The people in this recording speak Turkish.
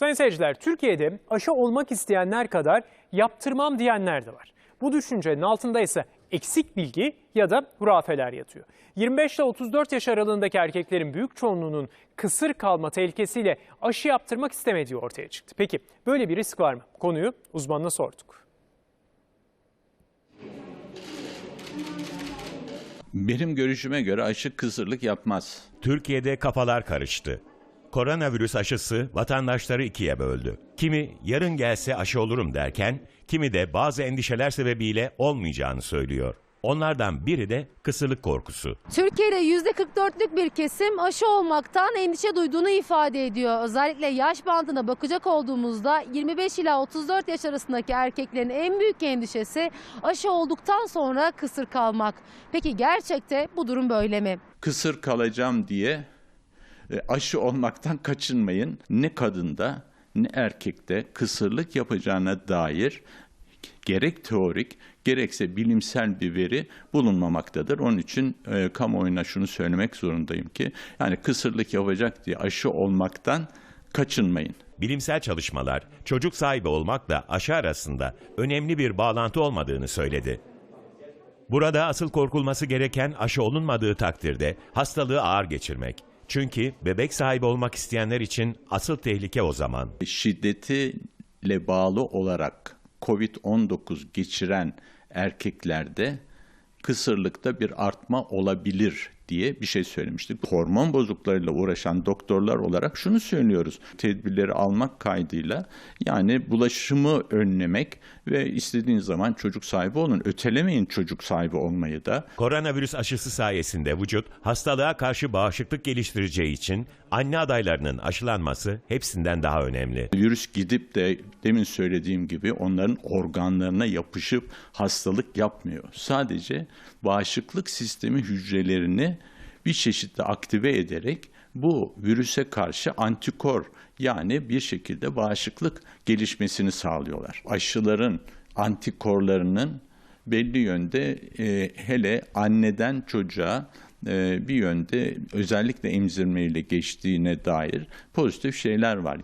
Sayın seyirciler, Türkiye'de aşı olmak isteyenler kadar yaptırmam diyenler de var. Bu düşüncenin altında ise eksik bilgi ya da hurafeler yatıyor. 25 ile 34 yaş aralığındaki erkeklerin büyük çoğunluğunun kısır kalma tehlikesiyle aşı yaptırmak istemediği ortaya çıktı. Peki böyle bir risk var mı? Konuyu uzmanına sorduk. Benim görüşüme göre aşı kısırlık yapmaz. Türkiye'de kafalar karıştı. Koronavirüs aşısı vatandaşları ikiye böldü. Kimi yarın gelse aşı olurum derken, kimi de bazı endişeler sebebiyle olmayacağını söylüyor. Onlardan biri de kısırlık korkusu. Türkiye'de %44'lük bir kesim aşı olmaktan endişe duyduğunu ifade ediyor. Özellikle yaş bandına bakacak olduğumuzda 25 ila 34 yaş arasındaki erkeklerin en büyük endişesi aşı olduktan sonra kısır kalmak. Peki gerçekte bu durum böyle mi? Kısır kalacağım diye aşı olmaktan kaçınmayın. Ne kadında ne erkekte kısırlık yapacağına dair gerek teorik gerekse bilimsel bir veri bulunmamaktadır. Onun için e, kamuoyuna şunu söylemek zorundayım ki yani kısırlık yapacak diye aşı olmaktan kaçınmayın. Bilimsel çalışmalar çocuk sahibi olmakla aşı arasında önemli bir bağlantı olmadığını söyledi. Burada asıl korkulması gereken aşı olunmadığı takdirde hastalığı ağır geçirmek. Çünkü bebek sahibi olmak isteyenler için asıl tehlike o zaman. şiddetiyle bağlı olarak COVID-19 geçiren erkeklerde kısırlıkta bir artma olabilir diye bir şey söylemiştik. Hormon bozukluklarıyla uğraşan doktorlar olarak şunu söylüyoruz. Tedbirleri almak kaydıyla yani bulaşımı önlemek ve istediğiniz zaman çocuk sahibi olun. Ötelemeyin çocuk sahibi olmayı da. Koronavirüs aşısı sayesinde vücut hastalığa karşı bağışıklık geliştireceği için anne adaylarının aşılanması hepsinden daha önemli. Virüs gidip de demin söylediğim gibi onların organlarına yapışıp hastalık yapmıyor. Sadece bağışıklık sistemi hücrelerini bir şekilde aktive ederek bu virüse karşı antikor yani bir şekilde bağışıklık gelişmesini sağlıyorlar. Aşıların antikorlarının belli yönde e, hele anneden çocuğa e, bir yönde özellikle emzirmeyle geçtiğine dair pozitif şeyler var.